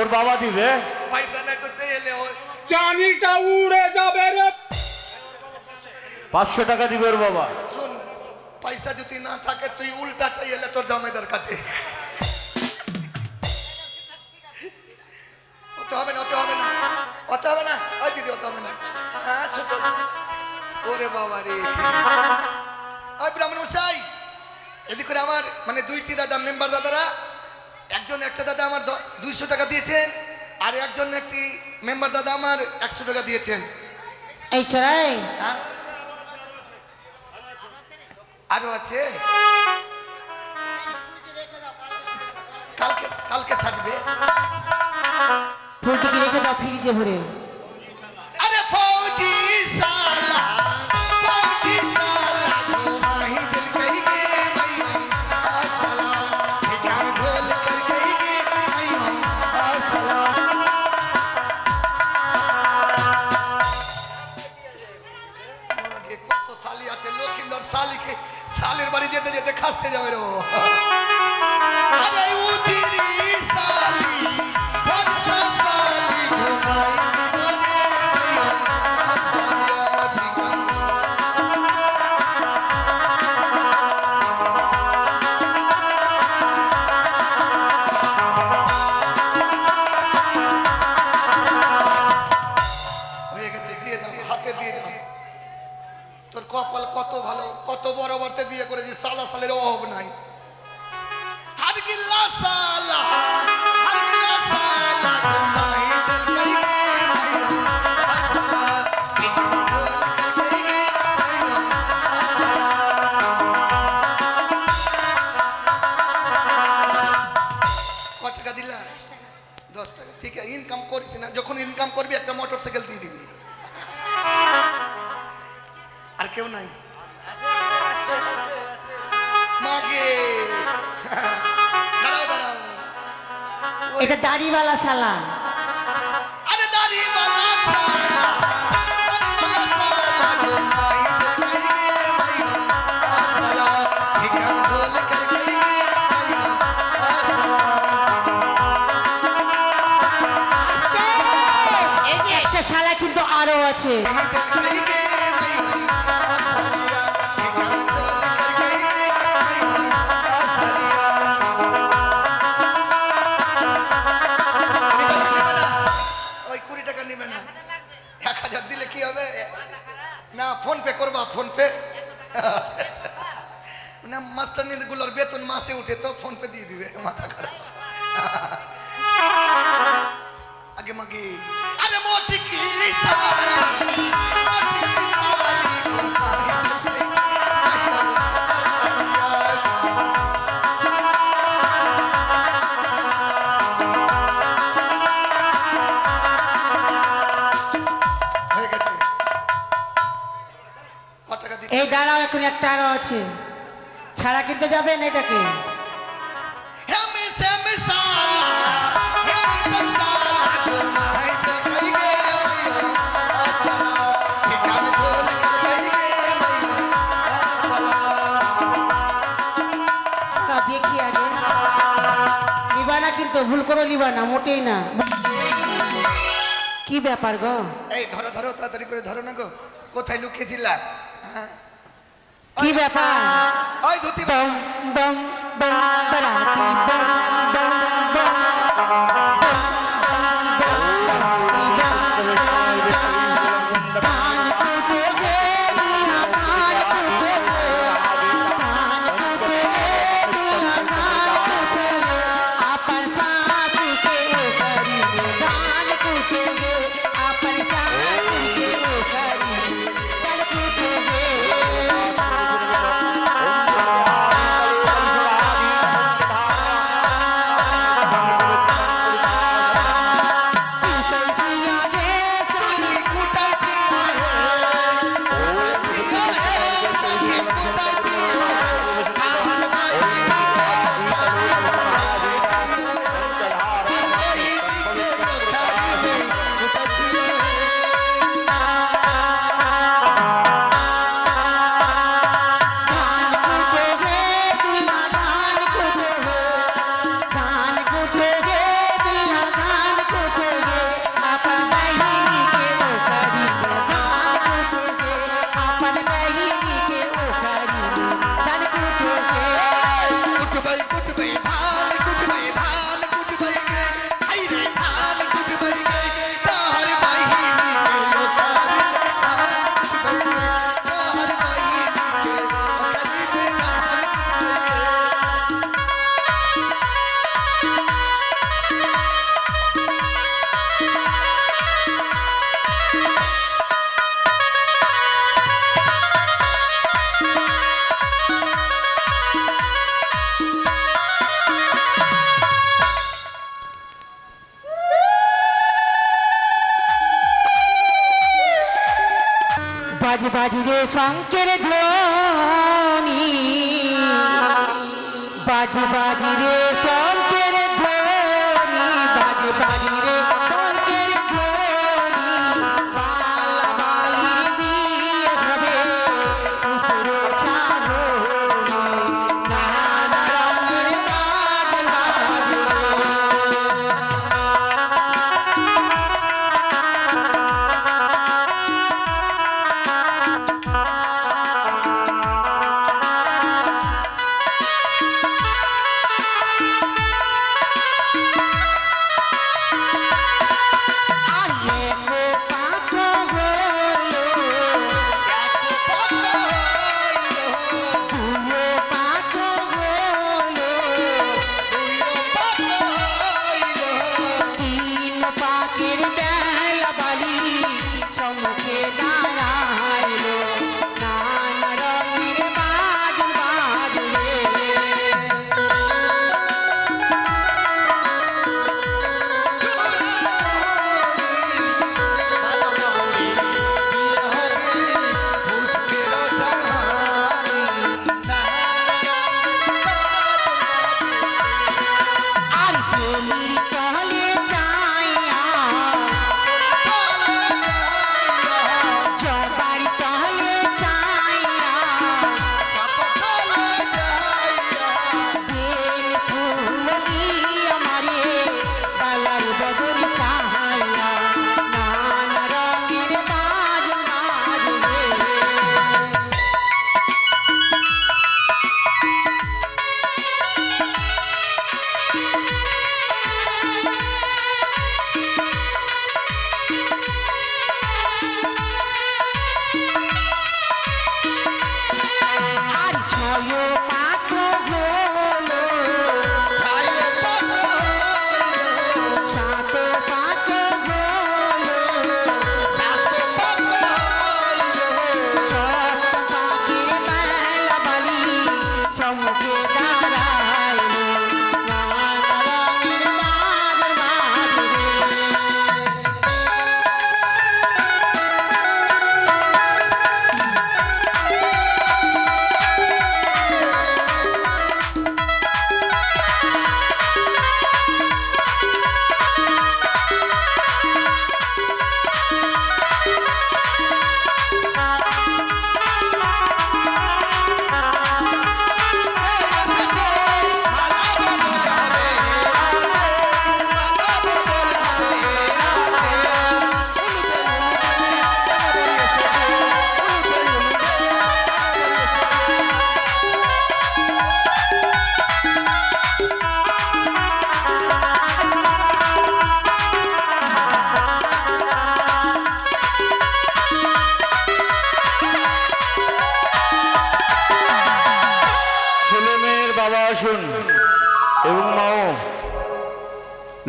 ওর বাবা ওর দিবে? পয়সা নাই তো চেয়ে এলে ওই জানিটা উড়ে যাবে রে। পাঁচশো টাকা দিবে ওর বাবা। শোন পয়সা যদি না থাকে তুই উল্টা চাই এলে তোর জামাইদার কাছে। অত হবে না অত হবে না অত হবে না। ওই দিদি অত হবে না। হ্যাঁ ছোট। ওরে বাবা রে। ওই ব্রাহ্মণ মশাই এদিক করে আমার মানে দুইটি দাদা মেম্বার দাদারা একজন একটা দাদা আমার দুইশো টাকা দিয়েছেন আর একজন একটি মেম্বার দাদা আমার একশো টাকা দিয়েছেন। হ্যাঁ? আরও আছে? কালকে সাজবে। ফুলটিকে রেখে দাও ফিরিজে ভরে। আরে ফৌজি সা যেতে যেতে খাসতে যাবে রে পে করবা ফোন পে মাস্টারগুলোর বেতন মাসে উঠে তো ফোন পে দিয়ে দিবে মাথা খারাপ এখন একটা আরও আছে। ছাড়া কিনতে যাবেন এটাকে। কর দেখি আগে। লিবা না কিন্তু ভুল করে লিবা না মোটেই না। কি ব্যাপার গো? এই ধরো ধরো, তাড়াতাড়ি করে ধরো না গো। কোথায় লুকিয়েছিলা? হ্যাঁ? কি ব্যাপার? ওই দুটি বম বম বম বারাতি বম বাজি বাজি রে শঙ্কের ধ্বনি। বাজি বাজি রে শঙ্কের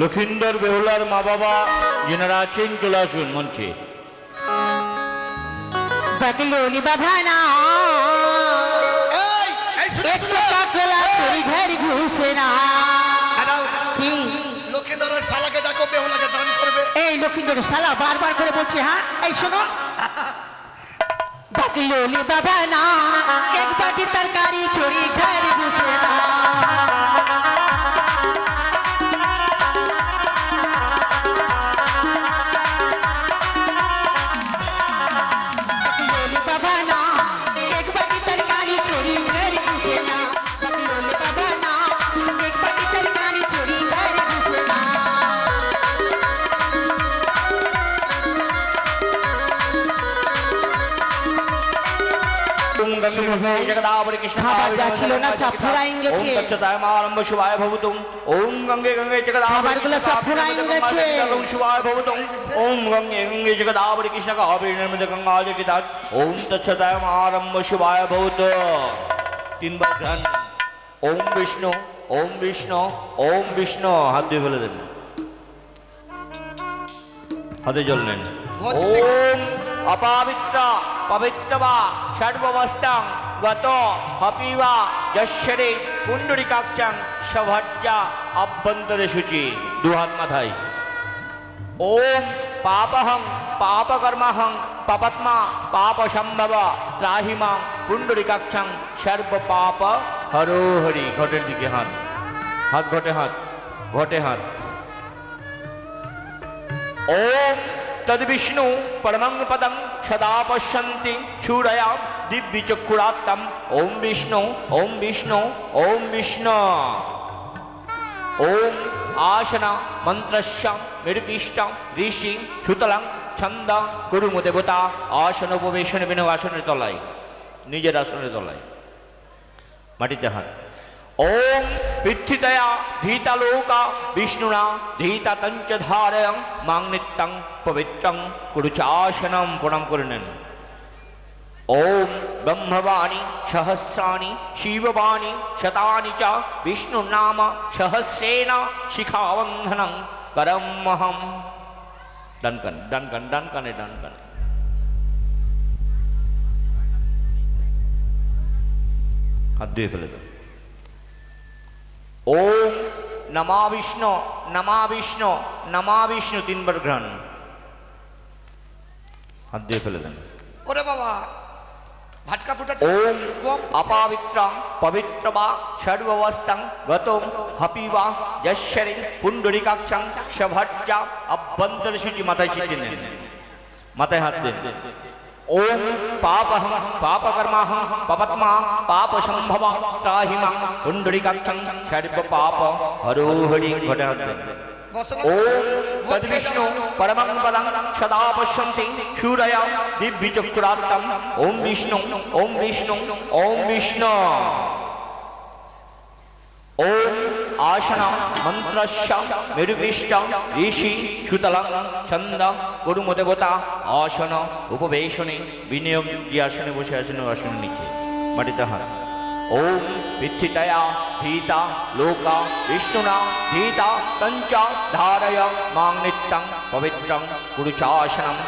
লক্ষিন্দর বেহুলার মা বাবা যেনারা আছেন চলে আসুন মঞ্চে। একটু ঘর ঘুষে না কি? লক্ষ্মীধরের শালাকে ডাকো বেহুলাকে দান করবে। এই লক্ষিন্দর শালা বারবার করে বলছে হ্যাঁ? এই শোনো। এক বাটি তরকারি চুরি ঘর ঘুষে না খাবার যা ছিল না সব ফুরাইন গেছে। ওম গঙ্গে গঙ্গে খাবারগুলো সব ফুরাইন গেছে। শিবায় ভবতুম ওম গঙ্গে গঙ্গে জগদাবরি কৃষ্ণ কাবরী নর্মদে গঙ্গা জগিতাৎ ওম তচ্ছতায় আরম্ভ শিবায় ভবত। তিনবার ধ্যান। ওম বিষ্ণু ওম বিষ্ণু ওম বিষ্ণু। হাত দিয়ে ফেলে দেন হাতে জল নেন। ওম অপাবিত্র পবিত্র বা সর্বমস্তাং গত হপিবা যশ্বরে কুণ্ডরিকাক্ষাং সভজ্জা অভ্যন্তরে সূচি দু হাত মাথায়। ওম পাপহং পাপকর্মাহং পাপাত্মা পাপ সম্ভব ত্রাহি মাং পুণ্ডরিকাক্ষং সর্ব পাপ হরো হরি ঘটের দিকে হাত। হাত ঘটে হাত ঘটে হাত। ওম তদ্বিষ্ণু পরমং পদং সদা পশ্যন্তি ছুরয়া দিব্যচক্ষুরাত্তম ওম বিষ্ণু ওম বিষ্ণু ওম বিষ্ণু ওম আসন মন্ত্রস্য নির্দিষ্ট ঋষি সুতরাং ছন্দ কুরুম দেবতা আসন উপবেশন বিনু আসনের তলায় নিজের আসনের তলায় মাটিতে হাত ওম পৃথিতয়া ধীতালোকা বিষ্ণুনা ধীতা তঞ্চ ধারয়ং মাং নিত্যং পবিত্রং কুরুচাসনম প্রণাম করে নেন ওম ব্রহ্মবাণী সহস্রাণি শিববাণী শতানি চ বিষ্ণু নাম সহস্রেণ শিখাবন্ধনং করমহম ডান কান ডান কান ডান কানে ডান কানে হাত ধুয়ে ফেলে দাও ওম নমা বিষ্ণু নমা বিষ্ণু নমা বিষ্ণু তিনবার গ্রহণ হাত দিয়ে ফেলে দেন। ওরে বাবা ভাটকা ফুটাচ্ছে ওম অপাবিত্রং পবিত্র বা সর্ববস্তং গতম হপিবা যশ্বরে পুণ্ডরিকাক্ষং সভজ্জা অভ্যন্তর সূচি মাথায় চিঠি নেন। মাথায় হাত দেন। ওম পাপহং পাপকর্মাহং পাপত্মা পাপ সম্ভব ত্রাহিমাং পুণ্ডরিকাক্ষং সর্ব পাপ হরো হরি ঘটে হাত দেন বসলা ওম তদ্বিষ্ণু পরমং পদং সদা পশ্যন্তি শূরয়া দিব্যচক্ষুরাত্তম ওম বিষ্ণু ওম আসন মন্ত্রস্য মেরুপিষ্ট ঋষি সুতলং ছন্দ করুম আসন উপবেশনে বিনিয়োগ যে আসনে বসে আছেন ওই আসনের নিচে মাটিতে হাত ওম পৃথিতয়া ধীতা লোকা বিষ্ণুনা ধীতা তঞ্চ ধারয় মাং নিত্যং পবিত্রং কুরুচাসনম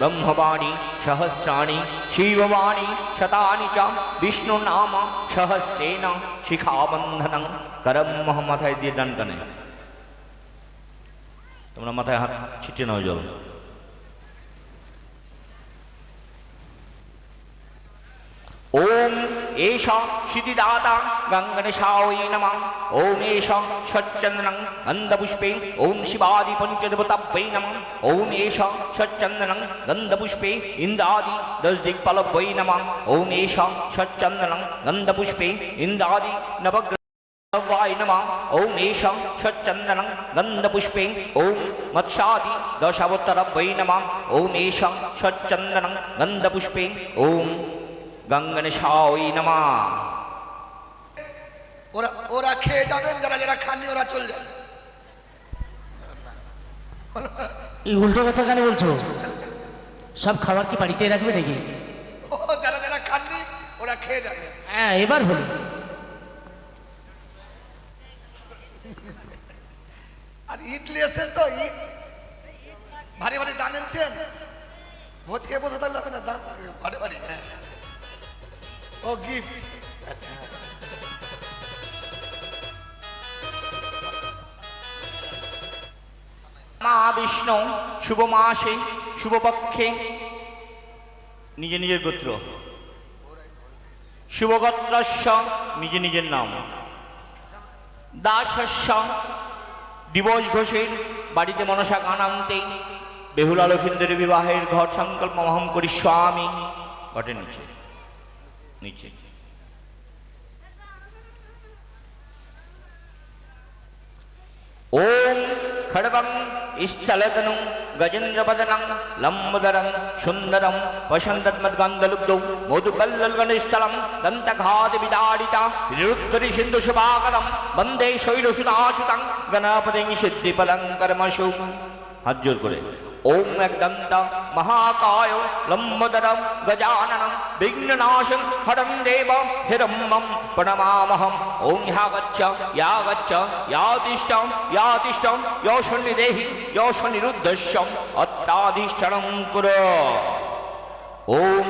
ব্রহ্মবাণী সহস্রাণি শিববাণী শতানি চ বিষ্ণু নাম সহস্রেণ শিখাবন্ধনং করম মাথায় দিয়ে ডান কানে তোমরা মাথায় হাত ছিটে নাও জল ওম এষ সিদ্ধিদাতা গঙ্গণেশাওই নমঃ ওম এষ সচ্চন্দনং গন্ধপুষ্পে ওম শিবাদি পঞ্চদেবতাভ্যৈ নমঃ ওম এষ সচ্চন্দনং গন্ধপুষ্পে ইন্দ্রাদি দশ দিকপালভ্যৈ নমঃ ওম এষ সচ্চন্দনং গন্ধপুষ্পে ইন্দ্রাদি নবগ্রহ वाय नमः ॐ एषं षच्चन्दनं गन्धपुष्पे ॐ मत्स्यादि दशावतारभ्यै नमः ॐ एषं षच्चन्दनं गन्धपुष्पे ॐ গঙ্গনেশাই নমা। ওরা ওরা খেয়ে যাবেন যারা যারা খাননি ওরা চলে যাবে। উল্টো কথা কেন বলছো? সব খাবার কি বাড়িতে রাখবে নাকি? ও যারা ওরা খেয়ে যাবে। হ্যাঁ এবার হলো। আর ইট নিয়েছেন তো ইট। ভারী ভারী দান এনেছেন। ভোজ খেয়ে বসে থাকলে হবে না দান ভারী ভারী হ্যাঁ। ও গিফট। আচ্ছা। মা বিষ্ণু, শুভ মাসে শুভপক্ষে নিজে নিজের গোত্র। শুভগোত্রস্য নিজে নিজের নাম। দাসস্য দিবস ঘোষের, বাড়িতে মনসা গান আনতে বেহুলা লক্ষিন্দের বিবাহের ঘর সংকল্প মহম করি স্বামী। ঘটের নিচে নিচে ওম খড়বং স্থলতনু গজেন্দ্রপদনং লম্বদরং সুন্দরম পশন্তদ্মদ্গন্ধলুব্ধৌ মধুকল্লগণস্থলম দন্তঘাত বিদারিতা নিরুত্তরি সিন্ধু শুভাকরম বন্দে শৈলসুতাসুতং গণপতিং সিদ্ধিপদং কর্মসু হাত করে ॐ यगदन्त महाकाय लम्बदरं गजाननं विघ्ननाशं हरं देवं हिरम्बं प्रणमामहम् ॐ या गच्छ या यादिष्टम या तिष्ठं या तिष्ठं कुर ಓಂ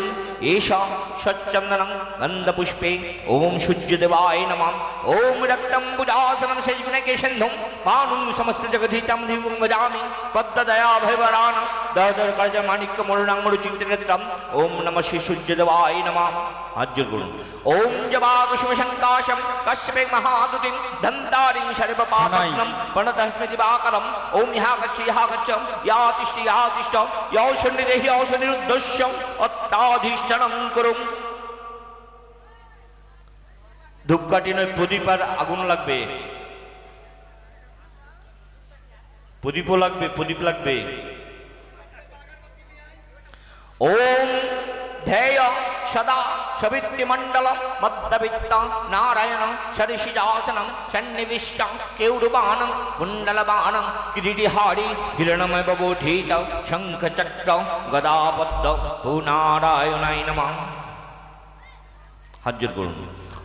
এষা সচ্চন্দনং গন্ধপুষ্পে, ওম সূর্যদেবায় নমঃ। ওম রক্তম্বুজাসনম সেজগুণকে সিন্ধুম মানুং সমস্ত জগধীতম দিবং ভজামি, পদ্মদয়া ভৈবরান দহদর কার্য মাণিক্য মরুণাং মরুচিত্রনেত্রম। ওম নম শ্রী সূর্যদেবায় নমঃ। হাজ্য করুন। ওম জবাগ শুভশঙ্কাশম কশ্যপে মহাদুতিম দন্তারিং সর্বপাপগ্নম প্রণতঃ স্মৃতি বাকরম ওম ইহা গচ্ছ ইহা গচ্ছ ইয়া তিষ্ঠ ইহা তিষ্ঠ ইয়া শনিরেহি ইয়া অত্যাধিষ্ঠানং করুম। ধূপকাঠি নয় প্রদীপ আর আগুন লাগবে। প্রদীপও লাগবে প্রদীপ লাগবে। ওম ধ্যেয় সদা সবিত্রিমণ্ডল মদ্দবিত্ত নারায়ণ সরিষিজাসనం সন্নিবিষ্ট কেউরবাণ কুণ্ডলবাণ কিরিটিহারি হিরণময় ববোধীত শঙ্খচক্র গদাপদ্ম পুনারায়ণায় নমঃ হাজ্জুর করুন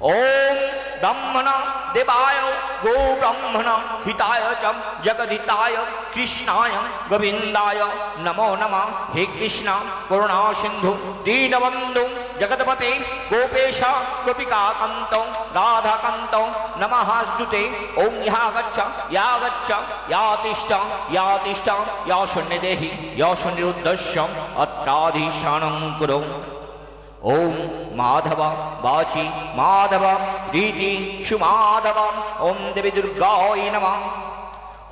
ওম ব্রহ্মণ দেবায় গো ব্রহ্মণ হিতায় চ জগদিতায় কৃষ্ণায় গোবিন্দায় নমো নম হে কৃষ্ণ করুণা সিন্ধু দীনবন্ধু জগৎপতে গোপেশ গোপিকাকান্ত রাধাকান্ত নমস্তুতে ওম ইহা গচ্ছ ইয়া গচ্ছ ইয়া তিষ্ঠ ইয়া তিষ্ঠ ইয়া শূন্যদেহি ইয়া শূন্যুদ্দস্য অত্রাধীষ্ঠানং কুরু ওম মাধব বাচি মাধব রীতি সুমাধব ওম দেবী দুর্গায় নমঃ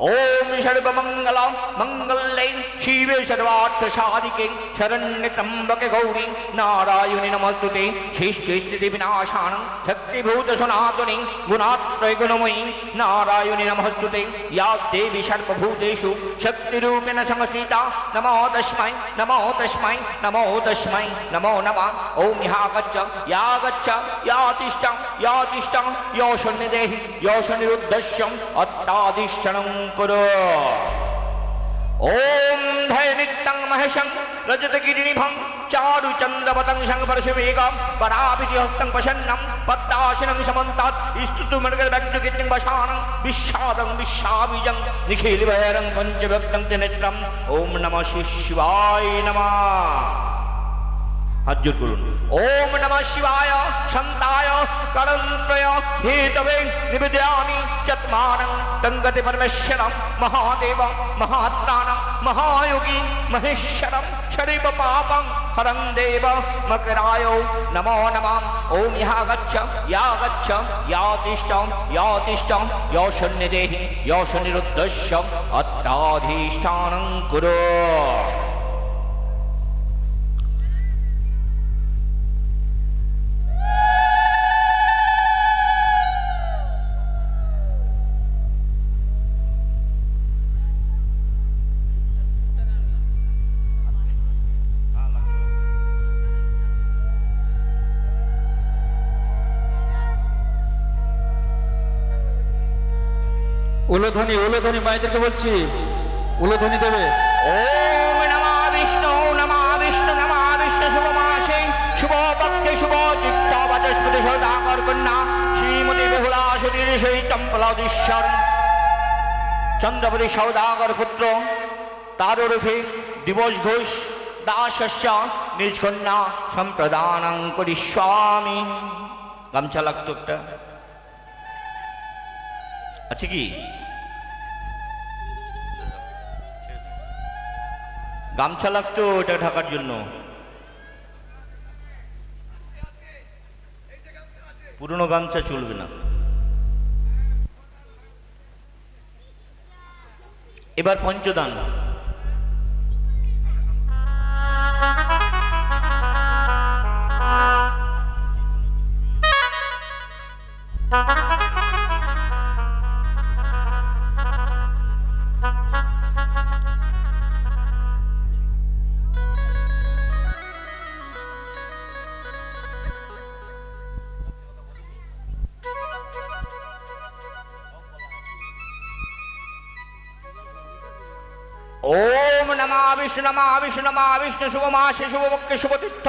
ओम सर्वमंगल मंगल शिव सर्वार्थ साधिके शरण्य तंबके गौरी, नारायणि नमस्तुते शिष्टि स्थिति विनाशान, शक्तिभूत सनातनी गुणात्रय गुणमयी नारायणि नमस्तुते या देवी सर्वभूतेषु, शक्तिरूपेण संस्थिता नमो तस्मै नमो तस्मै नमो तस्मै नमो नमः ओम या गच्छ या गच्छ या तिष्ठ या तिष्ठ यो शनिदेहि यो शनिरुद्धस्यम् কুরু। ওম ধয় নিত্যং মহেশং রজতগিরিনিভং চারু চন্দ্রপতং সংপরশুবেগম পরাবিধি হস্তং প্রসন্নম পদ্মাসनं সমন্তাৎ স্তুতু মর্গল ব্যক্তকীর্তিং বসানং বিস্বাদং বিশ্বাবীজং নিখিল ভৈরং পঞ্চভক্তং ত্রিনেত্রম। ওম নমঃ শিবায় নমঃ। হাত জোর করুন ওম নম শিবায় সন্তায় করন্ত্রয় হেতবে নিবেদয়ামি চত্মানং তঙ্গতে পরমেশ্বরম মহাদেব মহাত্রাণ মহায়োগী মহেশ্বরম শরীব পাপং হরং দেব মকরায় নমো নম ওম ইহা গচ্ছ ইয়া গচ্ছ ইয়া তিষ্ঠ ইয়া তিষ্ঠ ইয়া সন্নিদেহি ইয়া সন্নিরুদ্ধস্য অত্রাধীষ্ঠানং কুরু উলোধ্বনি উলোধ্বনি, মায়েদেরকে বলছি, উলোধ্বনি দেবে। চন্দ্রপতি সৌদাগর পুত্র তার রূপে দিবস ঘোষ, দাসস্য, নিজ কন্যা সম্প্রদানং করি স্বামী। গামছা লাগতো একটা। আছে কি? গামছা লাগতো এটা ঢাকার জন্য। পুরনো গামছা চলবে না। এবার পঞ্চদান। ওম নমা বিষ্ণু নমা বিষ্ণু নমা বিষ্ণু শুভ মাসে শুভ পক্ষে শুভ তীর্থ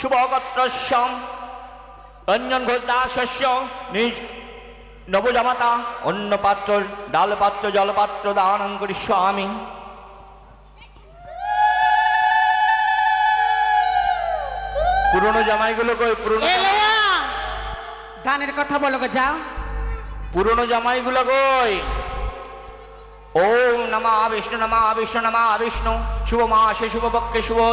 শুভ গত্রস্যম রঞ্জন ঘোষ দাসস্য নিজ নবজামাতা অন্য পাত্র ডাল পাত্র জলপাত্র দানং করি স্বামী পুরনো জামাইগুলো কই? পুরনো গানের কথা বলো গো যাও। পুরনো জামাইগুলো কই? ওম নমা বিষ্ণু নমা বিষ্ণু নমা বিষ্ণু। শুভ মাসে শুভ পক্ষে শুভ